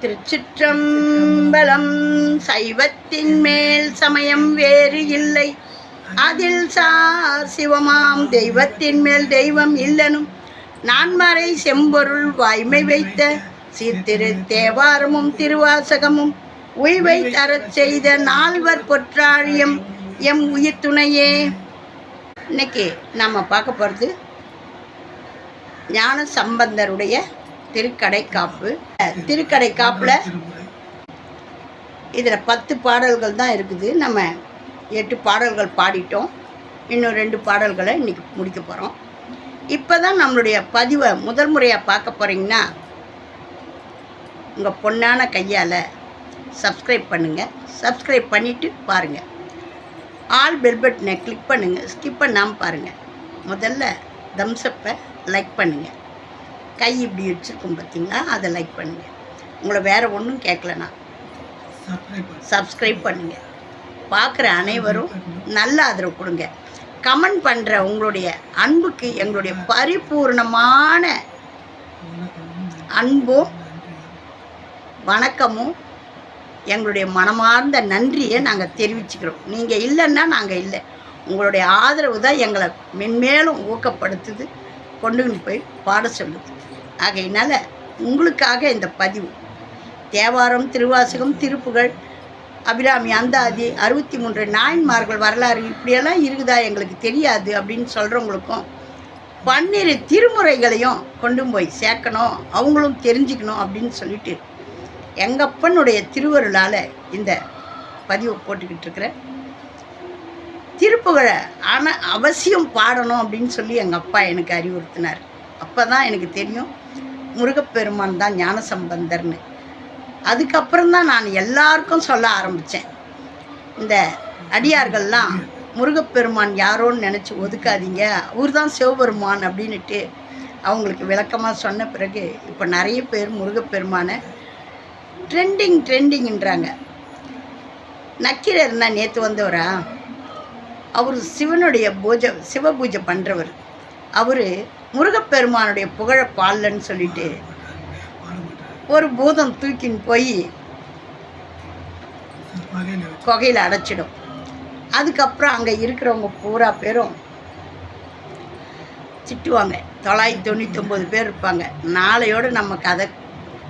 திருச்சிற்றம்பலம். சைவத்தின் மேல் சமயம் வேறு இல்லை. அதில் சார் சிவமாம் தெய்வத்தின் மேல் தெய்வம் இல்லனும். நான்மறை செம்பொருள் வாய்மை வைத்த சீர்திரு தேவாரமும் திருவாசகமும் உய்வை தரச் செய்த நால்வர் பொற்றாழியம் எம் உயிர் துணையே இன்னைக்கு நம்ம பார்க்க போகிறது ஞான சம்பந்தருடைய திருக்கடை காப்பு திருக்கடை காப்பில் இதில் பத்து பாடல்கள் தான் இருக்குது. நம்ம எட்டு பாடல்கள் பாடிட்டோம். இன்னும் ரெண்டு பாடல்களை இன்றைக்கி முடிக்க போகிறோம் இப்போ தான் நம்மளுடைய பதிவை முதல் முறையாக பார்க்க போகிறீங்கன்னா உங்கள் பொண்ணான கையால் சப்ஸ்கிரைப் பண்ணுங்கள் சப்ஸ்கிரைப் பண்ணிவிட்டு பாருங்கள் ஆல் பெல் பட்டனை கிளிக் பண்ணுங்கள் ஸ்கிப் பண்ணாமல் பாருங்கள் முதல்ல தம்ஸ்அப்பை லைக் பண்ணுங்கள் கை இப்படி வச்சுருக்கும் பார்த்தீங்களா அதை லைக் பண்ணுங்கள் உங்களை வேறு ஒன்றும் கேட்கலண்ணா சப்ஸ்கிரைப் பண்ணுங்கள் பார்க்குற அனைவரும் நல்ல ஆதரவு கொடுங்க. கமெண்ட் பண்ணுற உங்களுடைய அன்புக்கு எங்களுடைய பரிபூர்ணமான அன்பும் வணக்கமும் எங்களுடைய மனமார்ந்த நன்றியை நாங்கள் தெரிவிச்சுக்கிறோம். நீங்கள் இல்லைன்னா நாங்கள் இல்லை. உங்களுடைய ஆதரவு தான் எங்களை மென்மேலும் ஊக்கப்படுத்துது. கொண்டுகிட்டு போய் பாட சொல்லுது. ஆகையினால உங்களுக்காக இந்த பதிவு. தேவாரம் திருவாசகம் திருப்புகழ் அபிராமி அந்தாதி அறுபத்தி மூன்று நாயன்மார்கள் வரலாறு இப்படியெல்லாம் இருக்குதா எங்களுக்கு தெரியாது அப்படின்னு சொல்கிறவங்களுக்கும் பன்னிரு திருமுறைகளையும் கொண்டு போய் சேர்க்கணும் அவங்களும் தெரிஞ்சுக்கணும் அப்படின்னு சொல்லிட்டு எங்கப்பனுடைய திருவருளால் இந்த பதிவை போட்டுக்கிட்டு இருக்கிறேன். திருப்புகழை ஆனால் அவசியம் பாடணும் அப்படின்னு சொல்லி எங்கள் அப்பா எனக்கு அறிவுறுத்தினார். அப்போ தான் எனக்கு தெரியும். முருகப்பெருமான் தான் ஞானசம்பந்தர்னு. அதுக்கப்புறம் தான் நான் எல்லாருக்கும் சொல்ல ஆரம்பித்தேன் இந்த அடியார்கள்லாம் முருகப்பெருமான் யாரோன்னு நினச்சி ஒதுக்காதீங்க. அவர் தான் சிவபெருமான் அப்படின்னுட்டு அவங்களுக்கு விளக்கமாக சொன்ன பிறகு இப்போ நிறைய பேர் முருகப்பெருமானை ட்ரெண்டிங் ட்ரெண்டிங்கன்றாங்க நக்கீரர் தான் நேற்று வந்தவரா? அவர் சிவனுடைய பூஜை சிவ பூஜை பண்ணுறவர் அவர் முருகப்பெருமானுடைய புகழ பாடலன்னு சொல்லிட்டு ஒரு பூதம் தூக்கின்னு போய் குகையில் அடைச்சிடும். அதுக்கப்புறம் அங்கே இருக்கிறவங்க பூரா பேரும் திட்டுவாங்க. தொள்ளாயிரத்தி தொண்ணூத்தொம்பது பேர் இருப்பாங்க. நாளையோடு நம்ம கதை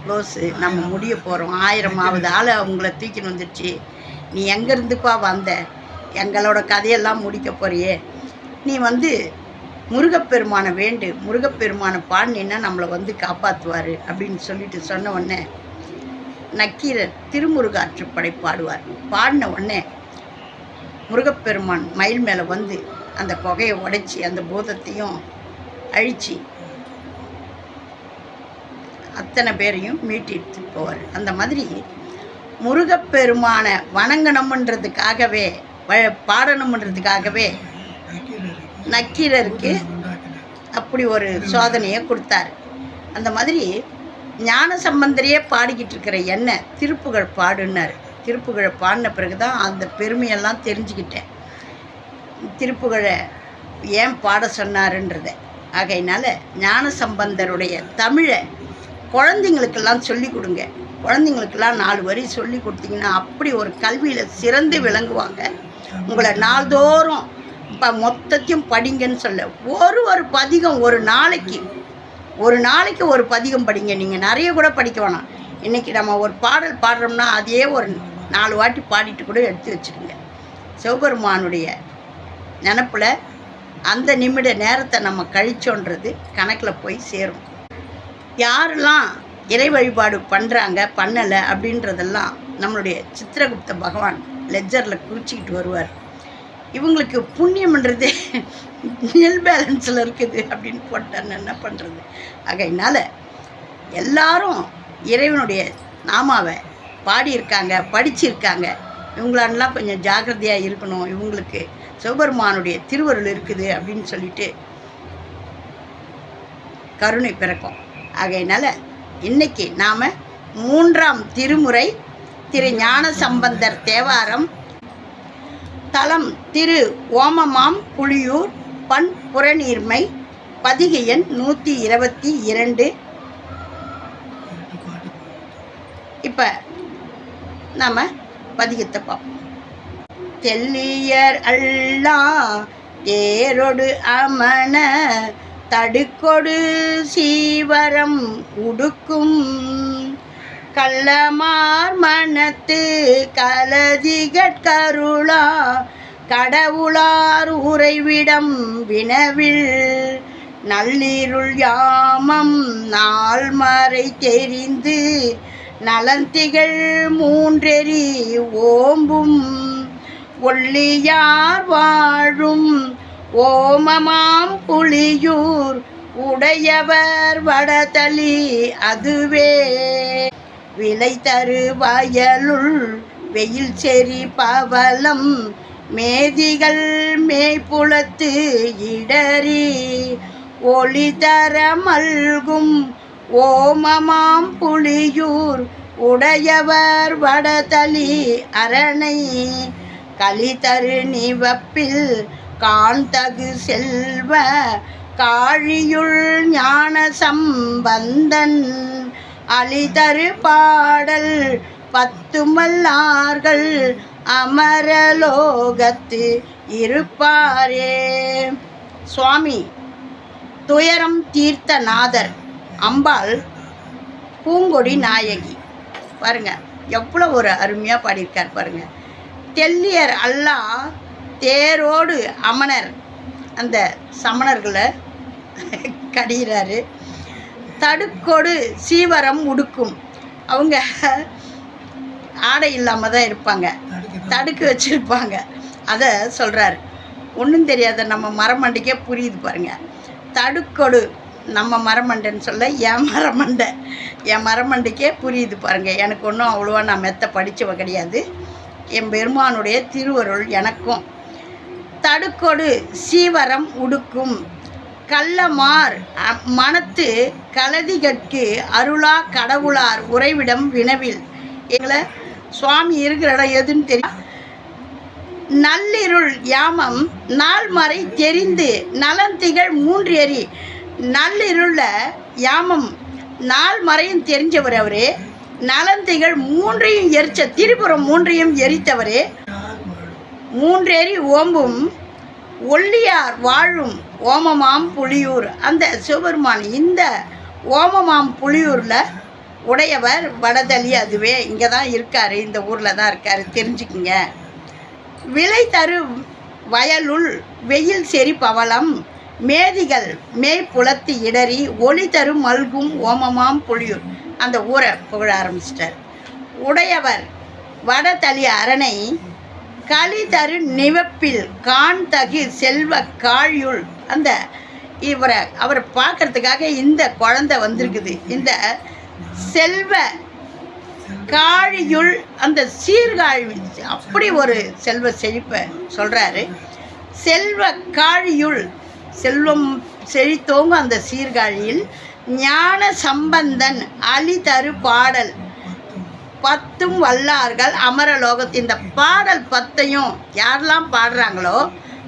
க்ளோஸு நம்ம முடிய போகிறோம் ஆயிரமாவது ஆள் அவங்கள தூக்கின்னு வந்துடுச்சு நீ எங்கேருந்துப்பா வந்த? எங்களோட கதையெல்லாம் முடிக்க போறியே. நீ வந்து முருகப்பெருமானை வேண்டு முருகப்பெருமானை பாடினா நம்மளை வந்து காப்பாற்றுவார் அப்படின்னு சொல்லிட்டு சொன்ன உடனே நக்கீரர் திருமுருகாற்றுப்படை பாடுவார். பாடின உடனே முருகப்பெருமான் மயில் மேலே வந்து அந்த புகையை உடைச்சி அந்த பூதத்தையும் அழித்து அத்தனை பேரையும் மீட்டிட்டு போவார். அந்த மாதிரி முருகப்பெருமானை வணங்கணுமன்றதுக்காகவே வ- பாடணுமன்றதுக்காகவே நக்கீரருக்கு அப்படி ஒரு சோதனையை கொடுத்தாரு. அந்த மாதிரி ஞான சம்பந்தரையே பாடிக்கிட்டு இருக்கிற என்ன திருப்புகழ் பாடுன்னார். திருப்புகழை பாடின பிறகு தான் அந்த பெருமையெல்லாம் தெரிஞ்சுக்கிட்டேன். திருப்புகழை ஏன் பாட சொன்னாருன்றத. ஆகையினால ஞான சம்பந்தருடைய தமிழை குழந்தைங்களுக்கெல்லாம் சொல்லி கொடுங்க. குழந்தைங்களுக்கெல்லாம் நாலு வரி சொல்லி கொடுத்தீங்கன்னா அப்படி ஒரு கல்வியில் சிறந்து விளங்குவாங்க. உங்களை நாள்தோறும் இப்போ மொத்தத்தையும் படிங்கன்னு சொல்ல. ஒரு ஒரு பதிகம் ஒரு நாளைக்கு. ஒரு நாளைக்கு ஒரு பதிகம் படிங்க. நீங்கள் நிறைய கூட படிக்க வேணாம். இன்றைக்கி நம்ம ஒரு பாடல் பாடுறோம்னா அதையே ஒரு நாலு வாட்டி பாடிட்டு கூட எடுத்து வச்சுருங்க சிவபெருமானுடைய நினப்பில் அந்த நிமிட நேரத்தை நம்ம கழிச்சோன்றது கணக்கில் போய் சேரும். யாரெல்லாம் இறை வழிபாடு பண்ணுறாங்க பண்ணலை அப்படின்றதெல்லாம் நம்மளுடைய சித்திரகுப்த பகவான் லெஜரில் குறிச்சிக்கிட்டு வருவார். இவங்களுக்கு புண்ணியம்ன்றது நெல் பேலன்ஸில் இருக்குது அப்படின்னு போட்டான்னு என்ன பண்ணுறது ஆகையினால் எல்லாரும் இறைவனுடைய நாமாவை பாடியிருக்காங்க படிச்சிருக்காங்க. இவங்களான்லாம் கொஞ்சம் ஜாக்கிரதையாக இருக்கணும். இவங்களுக்கு சிவபெருமானுடைய திருவருள் இருக்குது அப்படின்னு சொல்லிட்டு கருணை பிறக்கும். ஆகையினால் இன்னைக்கு நாம் மூன்றாம் திருமுறை திரு ஞான சம்பந்தர் தேவாரம் தலம் திரு ஓமமாம் புலியூர் பண் புறநீர்மை பதிகையன் நூற்றி இருபத்தி இரண்டு. இப்போ நாம் பதிகத்தை பார்ப்போம். தெல்லியர் அல்லா தேரொடு அமன தடுக்கொடு சீவரம் உடுக்கும். கள்ளமார் மனத்து கலதிகட்கருளா கடவுளார் உறைவிடம் வினவில் நள்ளிருள் யாமம் நாள் மறை தெரிந்து நலந்திகள் மூன்றெறி ஓம்பும். ஒள்ளியார் வாழும் ஓமமாம் புலியூர் உடையவர் வடதலி அதுவே. விலை தரு வயலுள் வெயில் செறி பவலம் மேதிகள் மேய்ப்புலத்து இடறி ஒளி தர மல்கும் ஓமமாம் புலியூர் உடையவர் வடதலி அரணை. களிதரு நிவப்பில் காண்தகு செல்வ காழியுள் ஞான சம்பந்தன் அழிதரு பாடல் பத்துமல்லார்கள் அமரலோகத்து இருப்பாரே. சுவாமி துயரம் தீர்த்த நாதர் அம்பாள் பூங்கொடி நாயகி. பாருங்க எவ்வளோ ஒரு அருமையாக பாடியிருக்கார் பாருங்க. தெல்லியர் அல்லா தேரோடு அமனர் அந்த சமணர்களை கடிகிறாரு. தடுக்கோடு சீவரம் உடுக்கும். அவங்க ஆடை இல்லாமல் தான் இருப்பாங்க. தடுக்கு வச்சுருப்பாங்க. அதை சொல்கிறாரு ஒன்றும் தெரியாத நம்ம மரமண்டைக்கே புரியுது பாருங்க. தடுக்கொடு நம்ம மரமண்டைன்னு சொல்ல என் மரமண்டை. என் மரமண்டைக்கே புரியுது பாருங்க. எனக்கு ஒன்றும் அவ்வளோவா நான் மெத்த படித்தவ கிடையாது. என் பெருமானுடைய திருவருள் எனக்கும். தடுக்கொடு சீவரம் உடுக்கும். கள்ளமார் அ- மனத்து கலதிகட்கு அருளா கடவுளார் உறைவிடம் வினவில். எங்களை சுவாமி இருக்கிற இடம் எதுன்னு தெரியும்? நள்ளிருள் யாமம் நாள்மறை தெரிந்து நலன் திகழ் மூன்று எரி நள்ளிருள யாமம் நாள் மறையும் தெரிஞ்சவர் அவரே. நலன் திகழ் மூன்றையும் எரிச்ச திரிபுரம் மூன்றையும் எரித்தவரே. மூன்றேறி ஓம்பும் ஒள்ளியார் வாழும் ஓமமாம் புலியூர். அந்த சிவபெருமான் இந்த ஓமமாம் புலியூரில் உடையவர் வடதளி அதுவே. இங்கே தான் இருக்கார் இந்த ஊரில் தான் இருக்கார் தெரிஞ்சுக்குங்க. விலை தரு வயலுள் வெயில் செறி பவளம் மேதிகள் மேய்ப்புலத்து இடறி ஒளி தரும் மல்கும் ஓமமாம் புலியூர். அந்த ஊரை புகழ ஆரம்பிச்சிட்டார். உடையவர் வடதளி அரணை களி தரு நிவப்பில் கான் தகு செல்வ காழியுள். அந்த இவரை அவரை பார்க்கறதுக்காக இந்த குழந்தை வந்திருக்குது. இந்த செல்வ காழியுள் அந்த சீர்காழி அப்படி ஒரு செல்வ செழிப்பை சொல்கிறாரு செல்வ காழியுள் செல்வம் செழித்தோங்க அந்த சீர்காழியில் ஞான சம்பந்தன் அலி தரு பாடல். பத்தும் வல்லார்கள் அமரலோகத்து இந்த பாடல் பத்தையும் யாரெல்லாம் பாடுறாங்களோ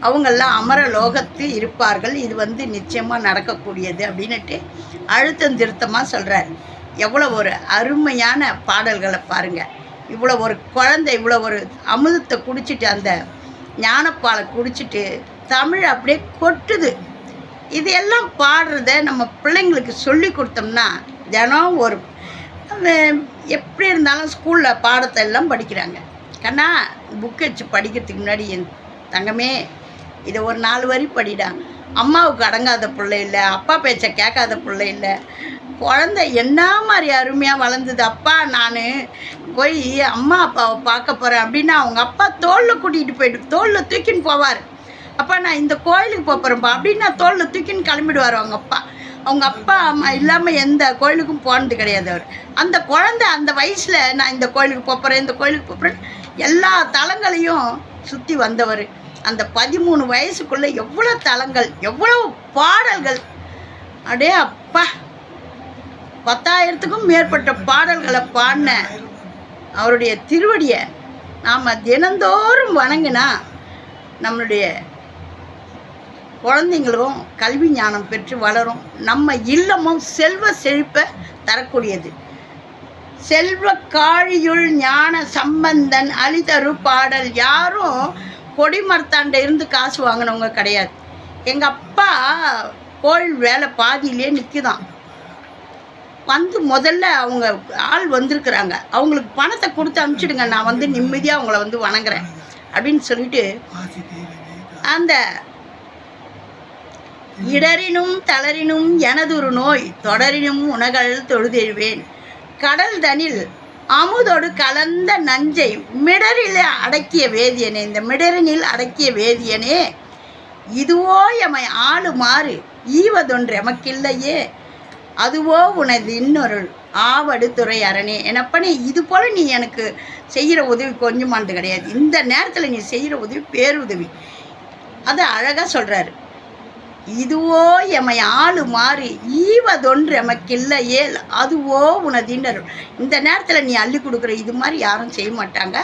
அவங்கெல்லாம் அமரலோகத்து இருப்பார்கள். இது வந்து நிச்சயமாக நடக்கக்கூடியது அப்படின்னுட்டு அழுத்தம் திருத்தமாக சொல்கிறார் எவ்வளோ ஒரு அருமையான பாடல்களை பாருங்கள் இவ்வளோ ஒரு குழந்தை இவ்வளோ ஒரு அமுதத்தை குடிச்சிட்டு அந்த ஞானப்பாலை குடிச்சிட்டு தமிழ் அப்படியே கொட்டுது. இது எல்லாம் பாடுறத நம்ம பிள்ளைங்களுக்கு சொல்லி கொடுத்தோம்னா தினம் ஒரு எப்படி இருந்தாலும் ஸ்கூலில் பாடத்தை எல்லாம் படிக்கிறாங்க. கண்ணா புக் வச்சு படிக்கிறதுக்கு முன்னாடி என் தங்கமே இதை ஒரு நாலு வரி படிடா அம்மாவுக்கு அடங்காத பிள்ளை இல்லை அப்பா பேச்சை கேட்காத பிள்ளை இல்லை. குழந்தை என்ன மாதிரி அருமையாக வளர்ந்தது. அப்பா நான் போய் அம்மா அப்பாவை பார்க்க போகிறேன் அப்படின்னா அவங்க அப்பா தோளில் கூட்டிகிட்டு போயிட்டு தோளில் தூக்கின்னு போவார். அப்பா நான் இந்த கோயிலுக்கு போகிறேன்ப்பா அப்படின்னு நான் தோளில் தூக்கின்னு கிளம்பிடுவார் அவங்க அப்பா. அவங்க அப்பா அம்மா இல்லாமல் எந்த கோயிலுக்கும் போனது கிடையாது அவர். அந்த குழந்தை அந்த வயசில் நான் இந்த கோயிலுக்கு போகிறேன் இந்த கோயிலுக்கு போகிறேன் எல்லா தலங்களையும் சுற்றி வந்தவர். அந்த பதிமூணு வயசுக்குள்ளே எவ்வளோ தலங்கள் எவ்வளோ பாடல்கள். அடே அப்பா. பத்தாயிரத்துக்கும் மேற்பட்ட பாடல்களை பாடின அவருடைய திருவடியை நாம் தினந்தோறும் வணங்கினா நம்மளுடைய குழந்தைங்களும் கல்வி ஞானம் பெற்று வளரும். நம்ம இல்லமும் செல்வ செழிப்பை தரக்கூடியது. செல்வ காழியுள் ஞான சம்பந்தன் அழிதரு பாடல். யாரும் கொடிமரத்தாண்ட இருந்து காசு வாங்கினவங்க கிடையாது. எங்கள் அப்பா கோயில் வேலை பாதியிலே நிற்குதான் வந்து முதல்ல அவங்க ஆள் வந்திருக்கிறாங்க. அவங்களுக்கு பணத்தை கொடுத்து அனுப்பிச்சிடுங்க. நான் வந்து நிம்மதியாக அவங்கள வந்து வணங்குறேன். அப்படின்னு சொல்லிட்டு அந்த இடரினும் தளரினும் எனதொரு நோய் தொடரினும் உணகள் தொழுதெழுவேன். கடல் தனில் அமுதோடு கலந்த நஞ்சை மிடரில் அடக்கிய வேதியனே இந்த மிடரினில் அடக்கிய வேதியனே இதுவோ எமை ஆளுமாறு ஈவதொன்று எமக்கில்லையே அதுவோ உனது இன்னொருள் ஆவடு துறை அரணே எனப்பனே இது போல் நீ எனக்கு செய்கிற உதவி கொஞ்சமானது கிடையாது. இந்த நேரத்தில் நீ செய்கிற உதவி பேருதவி. அதை அழகாக சொல்கிறாரு இதுவோ எமை ஆளு மாறி ஈவதொன்று எமக்கில்லையே அதுவோ உனதின்னர் இந்த நேரத்தில் நீ அள்ளி கொடுக்குற இது மாதிரி யாரும் செய்ய மாட்டாங்க.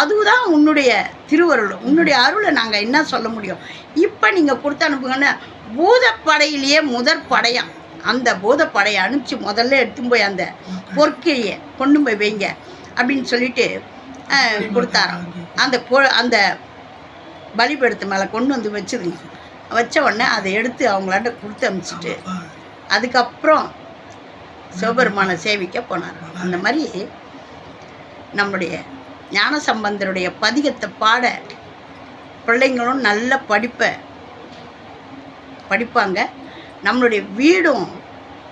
அதுதான் உன்னுடைய திருவருள். உன்னுடைய அருளை நாங்கள் என்ன சொல்ல முடியும்? இப்போ நீங்கள் கொடுத்து அனுப்புங்கன்னா பூதப்படையிலேயே முதற் படையாம் அந்த பூதப்படையை அனுப்பிச்சு முதல்ல எடுத்துன்னு போய் அந்த பொற்கிழியை கொண்டு போய் வைங்க அப்படின்னு சொல்லிட்டு கொடுத்தாராம். அந்த அந்த பலிபெடுத்து மேலே கொண்டு வந்து வச்சுருங்க. வச்ச உடனே அதை எடுத்து அவங்களாட்ட கொடுத்து அனுப்பிச்சிட்டு அதுக்கப்புறம் சிவபெருமானை சேவிக்க போனார். அந்த மாதிரி நம்முடைய ஞானசம்பந்தருடைய பதிகத்தை பாட பிள்ளைங்களும் நல்ல படிப்பை படிப்பாங்க. நம்மளுடைய வீடும்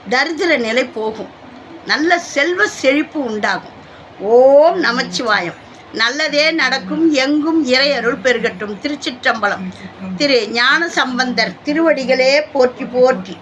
தரித்திர நிலை போகும். நல்ல செல்வ செழிப்பு உண்டாகும். ஓம் நமச்சிவாயம். நல்லதே நடக்கும் எங்கும் இறையருள் பெருகட்டும். திருச்சிற்றம்பலம். திரு ஞான சம்பந்தர் திருவடிகளே போற்றி போற்றி.